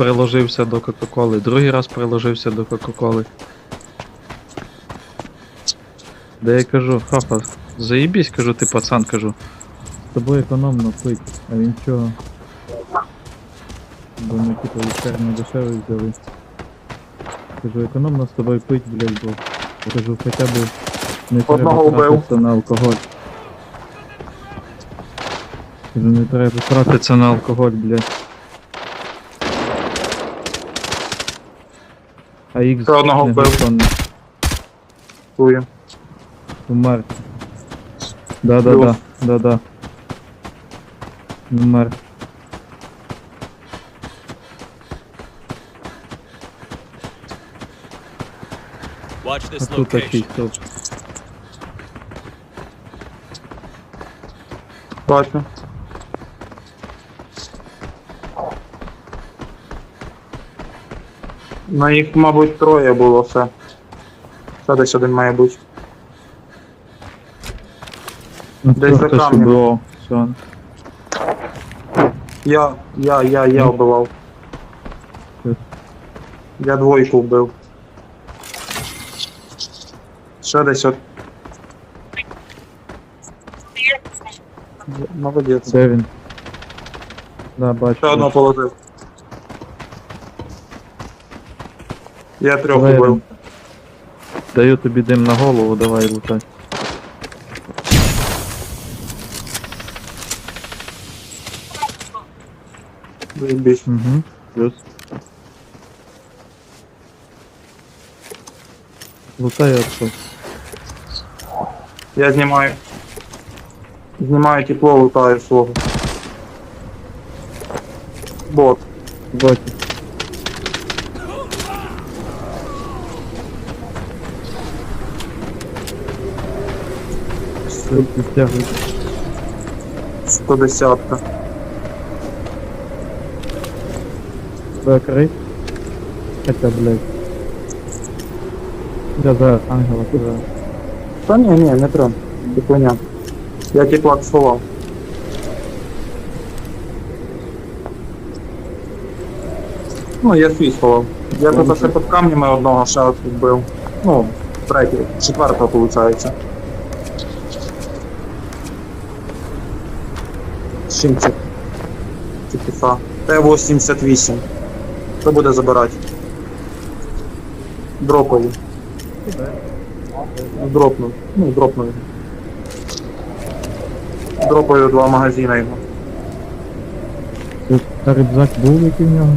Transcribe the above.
приложився до Кока-Коли, другий раз приложився до Кока-Коли. Де я кажу, хафа, заїбісь, кажу, ти пацан, кажу. З тобою економно пить, а він чого? Бо ми типу вечерні дешевий взяли. Кажу, економно з тобою пить, блядь, бо кажу, хоча б не треба тратитися на алкоголь. Кажу, не треба тратитися на алкоголь, блядь. А їх Ще одного вбив. Чую. Умер. Да, да, Плюс. да, да, да. Умер. Watch А this тут такий location. Бачу. На їх, мабуть, троє було все. Ще десь один має бути. Ну, Десь за камнем. убивав. Все. Я, я, я, я Ну. вбивав. Я двойку вбив. Ще десь от. Молодець. Де він? Да, бачу. Ще одного положив. Я трьох Давай, вбив. Даю тобі дим на голову, давай лутай. Заєбісь. Угу. Плюс. Лутай отсюда. Я знімаю. Знімаю тепло, лутаю свого. Бот. Бачу. Тут стягують. 110. Закрыть. Хотя, блядь. Я за ангела туда. Та ні, ні, не треба. Ти поняв. Я теплак сховав. Ну, я свій сховав. Я тут ще під камнями одного ще вбив. Ну, третій, четвертого виходить. З чим це? Типа. Т-88. Хто буде забирати? Дропові. Дропнув. Ну, дропнув. його. Дропаю два магазини його. Та рюкзак був який в нього?